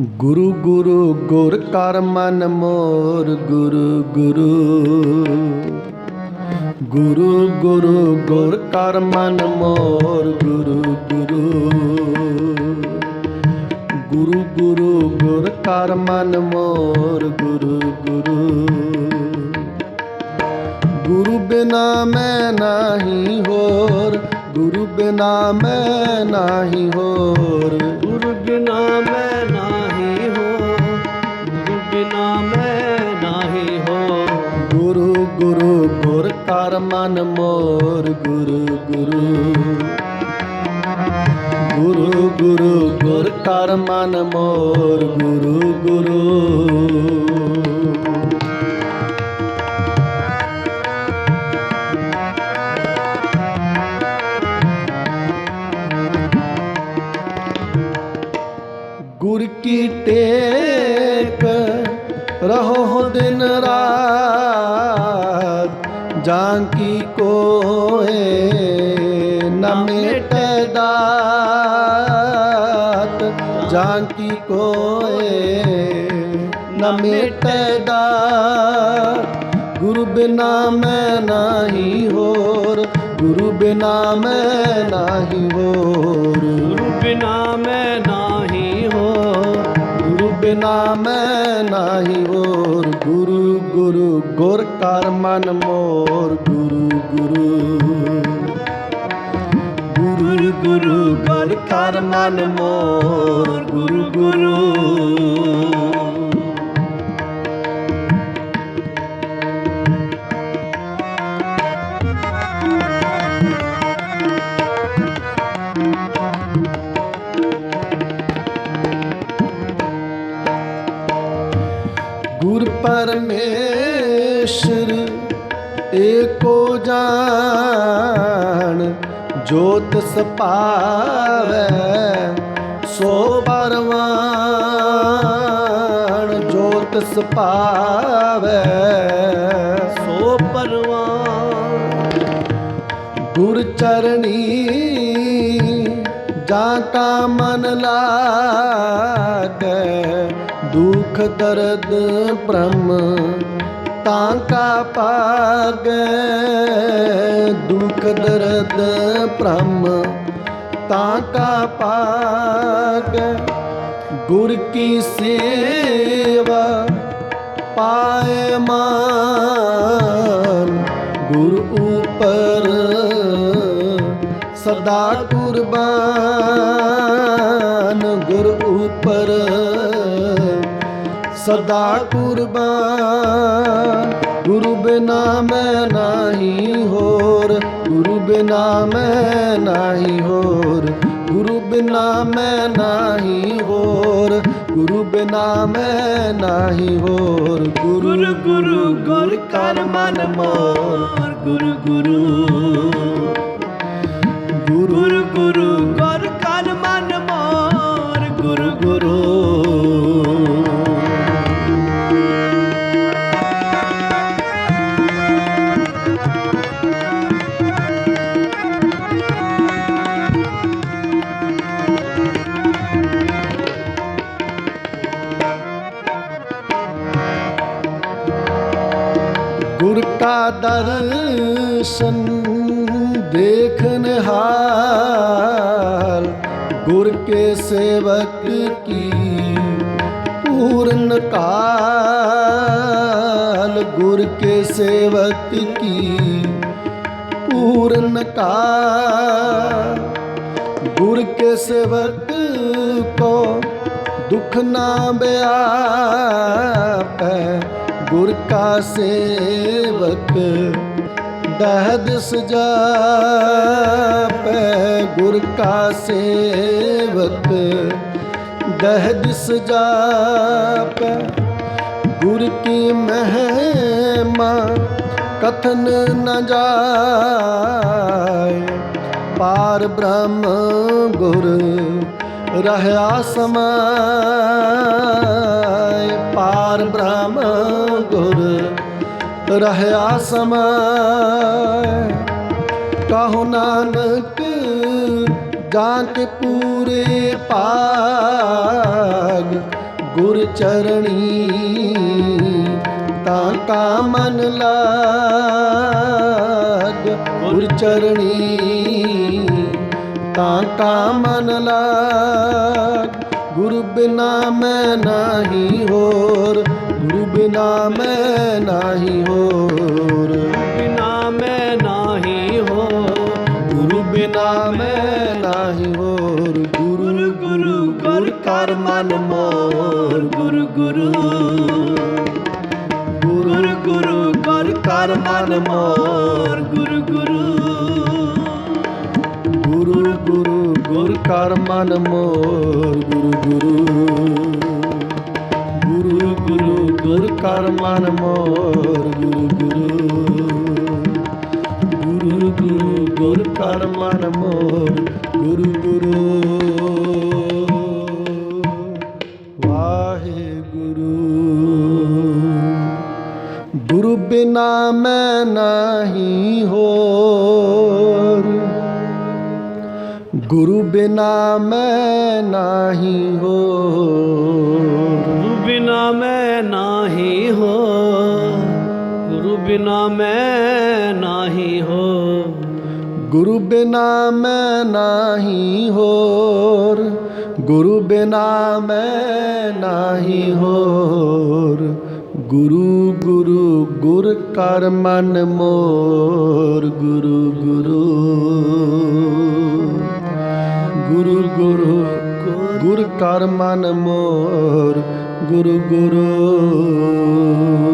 ਗੁਰੂ ਗੁਰੂ ਗੁਰ ਕਰ ਮਨ ਮੋਰ ਗੁਰੂ ਗੁਰੂ। ਗੁਰੂ ਗੁਰੂ ਗੁਰ ਕਰ ਮਨ ਮੋਰ ਗੁਰੂ ਗੁਰੂ। ਗੁਰੂ ਗੁਰੂ ਗੁਰ ਕਰ ਮਨ ਮੋਰ ਗੁਰੂ ਗੁਰੂ। ਗੁਰੂ ਬਿਨਾ ਮੈਂ ਨਾਹੀ ਹੋਰ, ਗੁਰੂ ਬਿਨਾ ਮੈਂ ਨਾਹੀ ਹੋਰ। ਗੁਰੂ ਬਿਨਾ ਮੈਂ ਗੁਰੂ ਨਾਹੀ ਹੋ। ਗੁਰੂ ਗੁਰੂ, ਗੁਰ ਕਰ ਮਨ ਮੋਰ, ਗੁਰੂ ਗੁਰੂ। ਗੁਰੂ ਗੁਰੂ, ਗੁਰ ਕਰ ਮਨ ਮੋਰ, ਗੁਰੂ ਗੁਰੂ। ਰਹੋ ਦਿਨ ਰਾਤ ਜਾਂ ਕੀ ਕੋਏ ਨ ਮਿਟੈ ਦਾਤ ਜਾਂ ਕੀ ਕੋਏ ਨ ਮਿਟੈ ਦਾਤ। ਗੁਰੂ ਬਿਨਾ ਮੈਂ ਨਾਹੀ ਹੋਰ ਗੁਰੂ ਬਿਨਾ ਮੈਂ ਨਾਹੀ ਹੋਰ। ਗੁਰੂ ਬਿਨਾ ਬਿਨਾ ਮੈਂ ਨਾਹੀ ਹੋਰ ਗੁਰੂ ਗੁਰੂ, ਗੁਰ ਕਰ ਮਨ ਮੋਰ। ਗੁਰੂ ਗੁਰੂ ਗੁਰੂ ਗੁਰੂ, ਗੁਰ ਕਰ ਮਨ ਮੋਰ। ਗੁਰੂ ਗੁਰੂ ਪਰਮੇਸ਼ਰ, ਏਕੋ ਜਾਣ ਜੋਤ ਸਪਾਵੈ, ਸੋ ਪਰਵਾਨ, ਜੋਤ ਸਪਾਵੈ, ਸੋ ਪਰਵਾਨ। ਗੁਰ ਚਰਣੀ, ਜਾਂ ਕਾ ਮਨ ਲਾਗੈ ਦੁਖ ਦਰਦ ਭ੍ਰਮ ਤਾਂ ਕਾ ਪਾਗੈ ਦੁਖ ਦਰਦ ਭ੍ਰਮ ਤਾਂ ਕਾ ਪਾਗੈ ਗੁਰ ਕੀ ਸੇਵਾ ਪਾਏ ਮਾਨ ਗੁਰ ਉਪਰ ਸਦਾ ਕੁਰਬਾਨ ਗੁਰ ਉਪਰ ਸਦਾ ਕੁਰਬਾਨ। ਗੁਰੂ ਬਿਨਾ ਮੈਂ ਨਾਹੀ ਹੋਰ। ਗੁਰੂ ਬਿਨਾ ਮੈਂ ਨਾਹੀ ਹੋਰ। ਗੁਰੂ ਬਿਨਾ ਮੈਂ ਨਾਹੀ ਹੋਰ। ਗੁਰੂ ਬਿਨਾ ਮੈਂ ਨਾਹੀ ਹੋਰ। ਗੁਰੂ ਗੁਰੂ ਗੁਰ ਕਰ ਮਨ ਮੋਰ ਗੁਰੂ ਗੁਰੂ ਗੁਰੂ। ਗੁਰ ਕਾ ਦਰਸ਼ਨ ਦੇਖਨ ਹਾਲ, ਗੁਰ ਕੇ ਸੇਵਕ ਕੀ ਪੂਰਨ ਕਾਲ, ਗੁਰ ਕੇ ਸੇਵਕ ਕੀ ਪੂਰਨ ਕਾਲ। ਗੁਰ ਕੇ ਸੇਵਕ ਕੋ ਦੁਖ ਨਾ ਬਿਆਪੈ ਗੁਰ ਕਾ ਸੇਵਕ, ਦਹਦ ਸਜਾਪੈ। ਗੁਰ ਕਾ ਸੇਵਕ, ਦਹਦ ਸਜਾਪੈ। ਗੁਰ ਕੀ ਮਹਿਮਾ, ਕਥਨ ਨ ਜਾਏ। ਪਾਰ ਬ੍ਰਹਮ ਗੁਰ ਰਹਿਆ ਸਮਾਇ ਪਾਰ ਬ੍ਰਹਮ ਗੁਰ ਰਹਿਆ ਸਮਾਇ ਕਹੋ ਨਾਨਕ ਗਾਂਤ ਕੇ ਪੂਰੇ ਭਾਗ, ਗੁਰ ਚਰਣੀ, ਤਾਂ ਕਾ ਮਨ ਲਾਗ, ਗੁਰ ਚਰਣੀ। ਤਾਂ ਕਾ ਮਨ ਲਾਗ। ਗੁਰੂ ਬਿਨਾ ਮੈਂ ਨਾਹੀ ਹੋਰ। ਗੁਰੂ ਬਿਨਾ ਮੈਂ ਨਾਹੀ ਹੋਰ। ਬਿਨਾ ਮੈਂ ਨਾਹੀ ਹੋਰ। ਗੁਰੂ ਬਿਨਾ ਮੈਂ ਨਾਹੀ ਹੋਰ। ਗੁਰੂ ਗੁਰੂ, ਗੁਰ ਕਰ ਮਨ ਮੋਰ। ਗੁਰੂ ਗੁਰੂ। ਗੁਰੂ ਗੁਰੂ, ਗੁਰ ਕਰ ਮਨ ਮੋਰ। ਗੁਰੂ ਗੁਰ ਕਰ ਮਨ ਮੋਰ ਗੁਰੂ ਗੁਰੂ। ਗੁਰੂ ਗੁਰੂ ਗੁਰ ਕਰ ਮਨ ਮੋਰ ਗੁਰੂ ਗੁਰੂ। ਗੁਰੂ ਗੁਰੂ ਗੁਰ ਕਰ ਮਨ ਮੋਰ ਗੁਰੂ ਗੁਰੂ। ਵਾਹਿਗੁਰੂ। ਗੁਰੂ ਬਿਨਾ ਮੈਂ ਨਾਹੀ ਹੋਰ ਗੁਰੂ ਬਿਨਾ ਮੈਂ ਨਾਹੀ ਹੋਰ। ਗੁਰੂ ਬਿਨਾ ਮੈਂ ਨਾਹੀ ਹੋ ਗੁਰੂ ਬਿਨਾ ਮੈਂ ਨਾਹੀ ਹੋ ਗੁਰੂ ਬਿਨਾ ਮੈਂ ਨਾਹੀ ਹੋਰ। ਗੁਰੂ ਬਿਨਾ ਮੈਂ ਨਾਹੀ ਹੋਰ। ਗੁਰੂ ਗੁਰੂ ਗੁਰ ਕਰ ਮਨ ਮੋਰ। ਗੁਰੂ ਗੁਰੂ ਕਰ ਮਨ ਮੋਰ ਗੁਰੂ ਗੁਰੂ।